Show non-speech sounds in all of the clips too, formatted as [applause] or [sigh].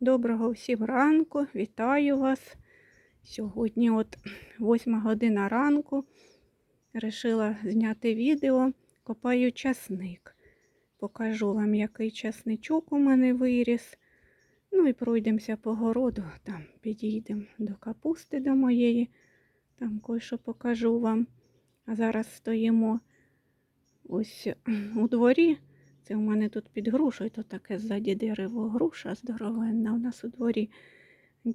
Доброго всім ранку, вітаю вас. Сьогодні от 8 година ранку. Решила зняти відео, копаю часник. Покажу вам, який часничок у мене виріс. Ну і пройдемося по городу, там підійдемо до капусти до моєї, там кое-що покажу вам. А зараз стоїмо ось у дворі. Це у мене тут під грушею, то таке ззаді дерево груша здоровенна у нас у дворі.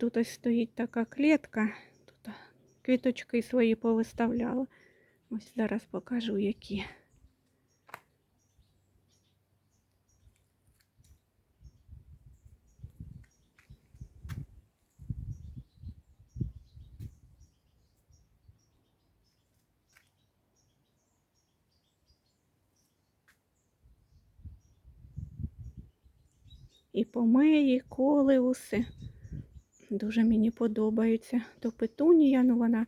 Тут ось стоїть така клітка, тут квіточки свої повиставляла. Ось зараз покажу, які. І помеї, і колеуси. Дуже мені подобаються. То петунія, ну вона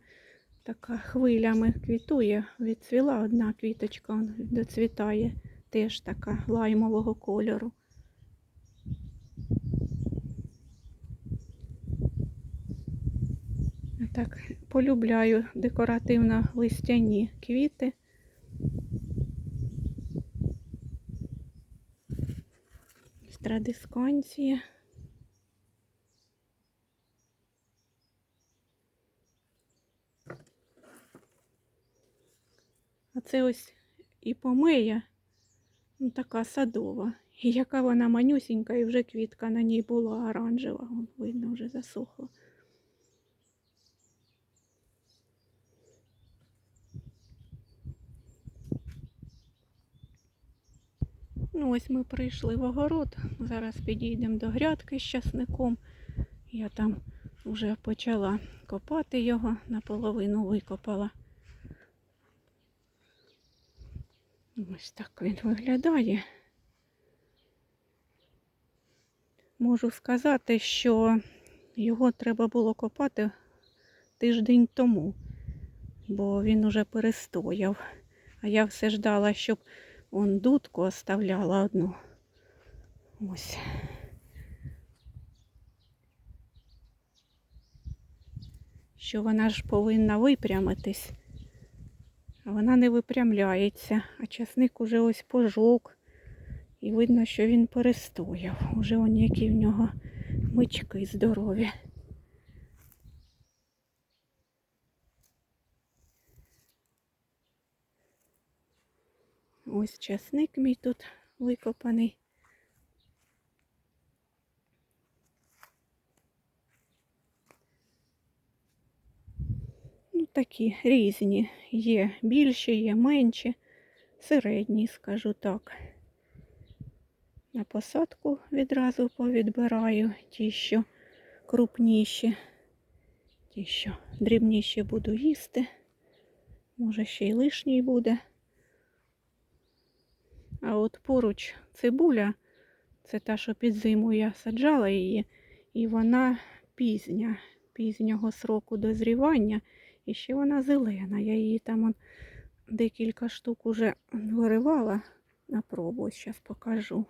така хвилями квітує. Відцвіла одна квіточка, доцвітає, теж така лаймового кольору. Так, полюбляю декоративно листяні квіти. Традисканція. А це ось і помия, ну така садова. І яка вона манюсінька, і вже квітка на ній була оранжева, видно, вже засохла. Ну, ось ми прийшли в огород. Зараз підійдемо до грядки з часником. Я там вже почала копати його, наполовину викопала. Ось так він виглядає. Можу сказати, що його треба було копати тиждень тому, бо він уже перестояв. А я все ждала, щоб он дудку оставляла одну. Ось. Що вона ж повинна випрямитись. А вона не випрямляється, а часник уже ось пожовк. І видно, що він перестояв. Уже он які в нього мички здорові. Ось часник мій тут викопаний. Ну, такі різні. Є більші, є менші, середні, скажу так. На посадку відразу повідбираю ті, що крупніші, ті, що дрібніші буду їсти. Може, ще й лишній буде. А от поруч цибуля, це та, що під зиму я саджала її, і вона пізня, пізнього сроку дозрівання. І ще вона зелена. Я її там он, декілька штук уже виривала на пробу. Зараз покажу.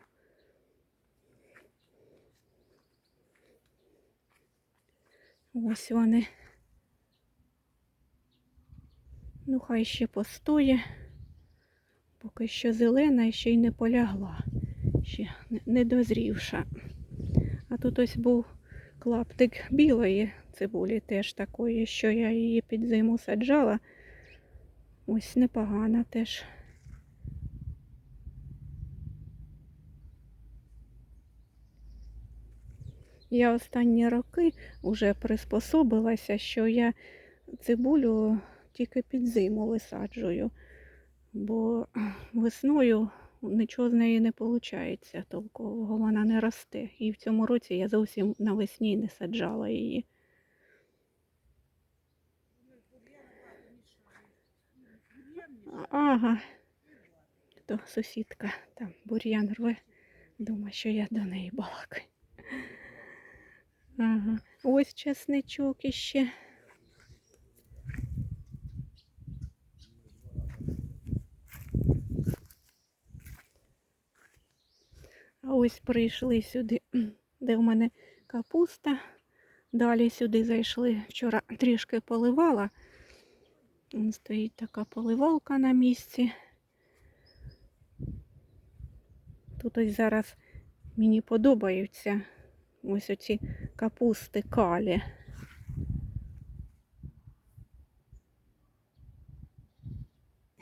Ось вони. Ну, хай ще постоє. Поки що зелена і ще й не полягла, ще не дозрівша. А тут ось був клаптик білої цибулі, теж такої, що я її під зиму саджала. Ось непогана теж. Я останні роки вже приспособилася, що я цибулю тільки під зиму висаджую бо весною нічого з неї не виходить толкового, вона не росте. І в цьому році я зовсім навесні не саджала її. Ага, то сусідка там бур'ян рве, думає, що я до неї балакаю. Ага, ось чесничок іще. А ось прийшли сюди, [clears throat] де в мене капуста. Далі сюди зайшли. Вчора трішки поливала. Стоїть така поливалка на місці. Тут ось зараз мені подобаються ось оці капусти калі.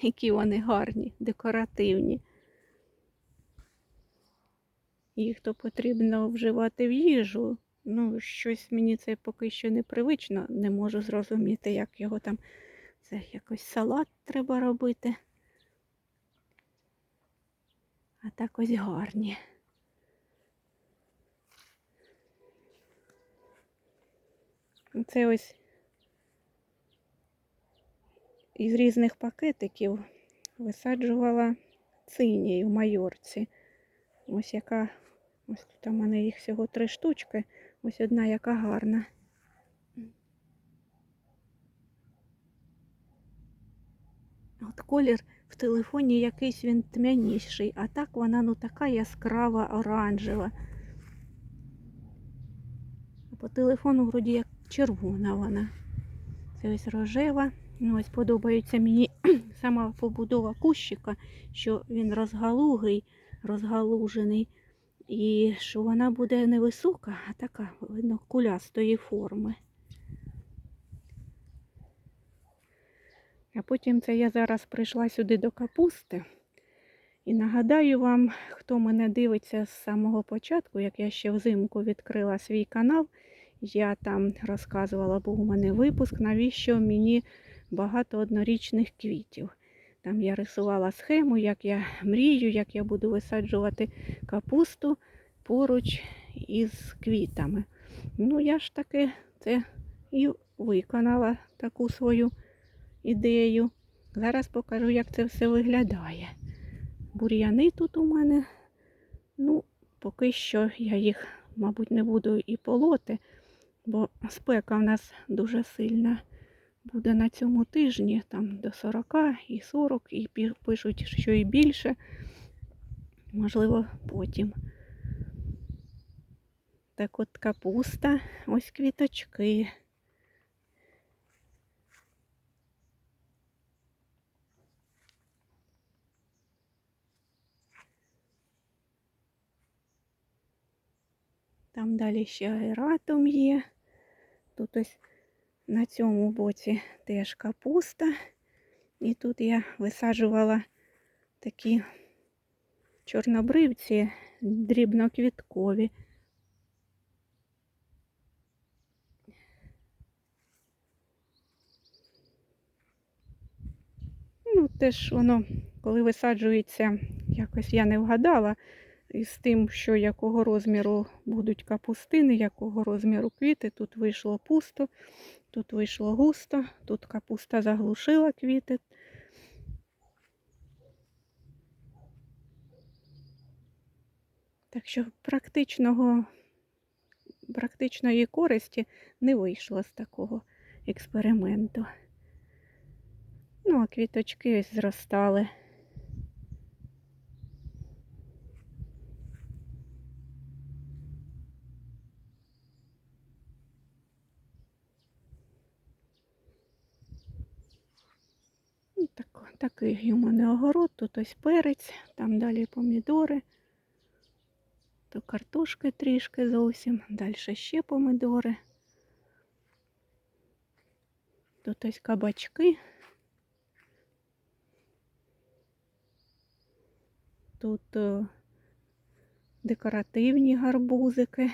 Які вони гарні, декоративні. Їх то потрібно вживати в їжу. Ну, щось мені це поки що непривично, не можу зрозуміти, як його там. Це якось салат треба робити. А так ось гарні. Це ось із різних пакетиків висаджувала цинію в майорці. Ось яка, ось тут у мене їх всього три штучки. Ось одна яка гарна. От колір в телефоні якийсь він тьмяніший, а так вона ну така яскрава, оранжева. А по телефону вроді як червона вона. Це ось рожева. Ну, ось подобається мені [clears throat] сама побудова кущика, що він розгалугий, розгалужений. І що вона буде невисока, а така, видно, кулястої форми. А потім це я зараз прийшла сюди до капусти. І нагадаю вам, хто мене дивиться з самого початку, як я ще взимку відкрила свій канал, я там розказувала, був у мене випуск, навіщо мені багато однорічних квітів. Там я рисувала схему, як я мрію, як я буду висаджувати капусту поруч із квітами. Ну, я ж таки це і виконала таку свою ідею. Зараз покажу, як це все виглядає. Бур'яни тут у мене, ну, поки що я їх, мабуть, не буду і полоти, бо спека в нас дуже сильна буде на цьому тижні, там до 40 і 40, і пишуть, що і більше. Можливо, потім. Так от капуста, ось квіточки. Там далі ще аератум є. Тут ось на цьому боці теж капуста. І тут я висаджувала такі чорнобривці дрібноквіткові. Ну, теж воно, коли висаджується, якось я не вгадала із тим, що якого розміру будуть капустини, якого розміру квіти. Тут вийшло пусто, тут вийшло густо, тут капуста заглушила квіти. Так що практичного, практичної користі не вийшло з такого експерименту. Ну, а квіточки зростали. Ну, так, такий у огород, тут ось перець, там далі помідори, то картошки трішки зовсім, далі ще помідори. Тут ось кабачки. Тут е, декоративні гарбузики.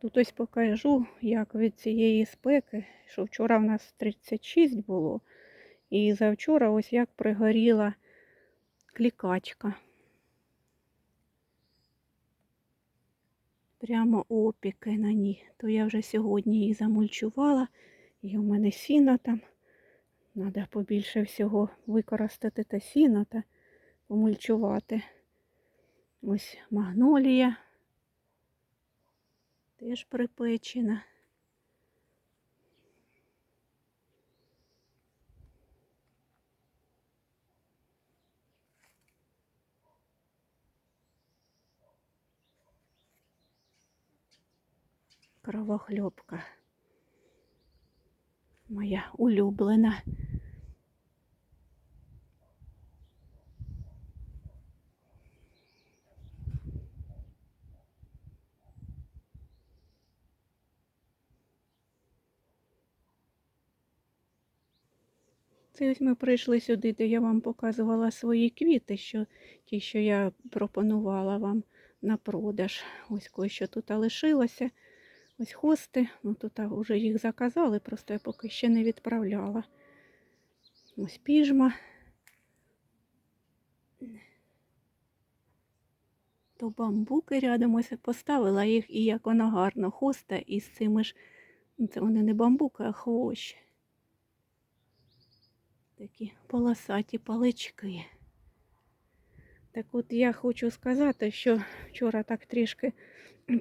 Тут ось покажу, як від цієї спеки, що вчора в нас 36 було, і завчора ось як пригоріла клікачка. Прямо опіки на ній. То я вже сьогодні її замульчувала Є у мене сіно там. Треба побільше всього використати те сіно та помульчувати. Ось магнолія. Теж припечена. Кровохльопка. Моя улюблена. Це ось ми прийшли сюди, де я вам показувала свої квіти, що ті, що я пропонувала вам на продаж. Ось кое-що тут лишилося. Ось хости, ну тут вже їх заказали, просто я поки ще не відправляла. Ось піжма. То бамбуки рядом ось поставила їх, і як вона гарно хоста із цими ж, це вони не бамбуки, а хвощ. Такі полосаті палички. Так от я хочу сказати, що вчора так трішки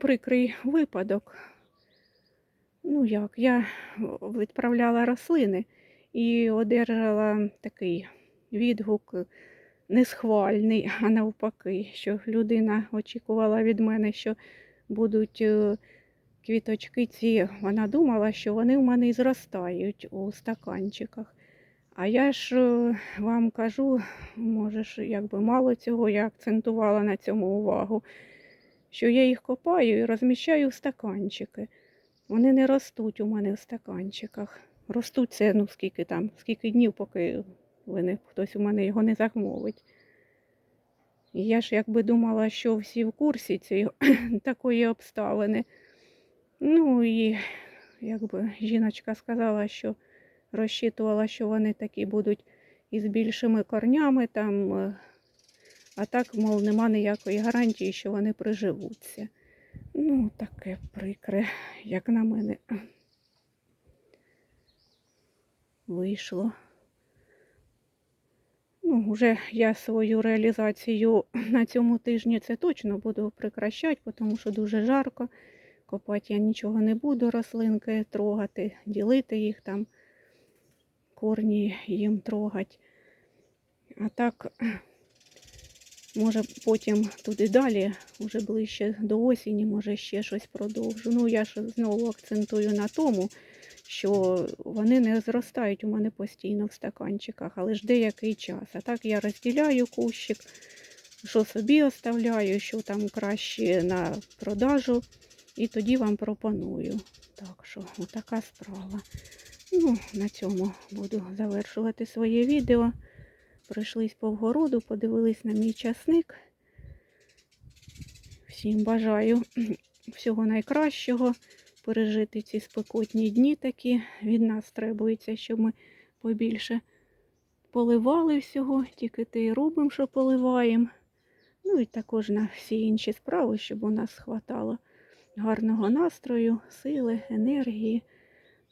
прикрий випадок. Ну як, я відправляла рослини і одержала такий відгук несхвальний, а навпаки, що людина очікувала від мене, що будуть е, квіточки ці. Вона думала, що вони в мене зростають у стаканчиках. А я ж е, вам кажу, може ж, якби мало цього, я акцентувала на цьому увагу, що я їх копаю і розміщаю в стаканчики. Вони не ростуть у мене в стаканчиках. Ростуть це, ну скільки там, скільки днів, поки вони, хтось у мене його не замовить. І я ж якби думала, що всі в курсі цієї [clears throat] такої обставини. Ну і якби жіночка сказала, що розчитувала, що вони такі будуть із більшими корнями, там, е, а так, мов, нема ніякої гарантії, що вони приживуться. Ну, таке прикре, як на мене вийшло. Ну, вже я свою реалізацію на цьому тижні це точно буду прикращати, тому що дуже жарко. Копати я нічого не буду, рослинки трогати, ділити їх там, корні їм трогати. А так, може потім туди далі, вже ближче до осені, може ще щось продовжу. Ну, я ж знову акцентую на тому, що вони не зростають у мене постійно в стаканчиках, але ж деякий час. А так я розділяю кущик, що собі оставляю, що там краще на продажу. І тоді вам пропоную. Так що, отака справа. Ну, на цьому буду завершувати своє відео. Пройшлись по вгороду, подивились на мій часник. Всім бажаю [clears throat] всього найкращого, пережити ці спекотні дні такі. Від нас требується, щоб ми побільше поливали всього, тільки те і робимо, що поливаємо. Ну і також на всі інші справи, щоб у нас хватало гарного настрою, сили, енергії.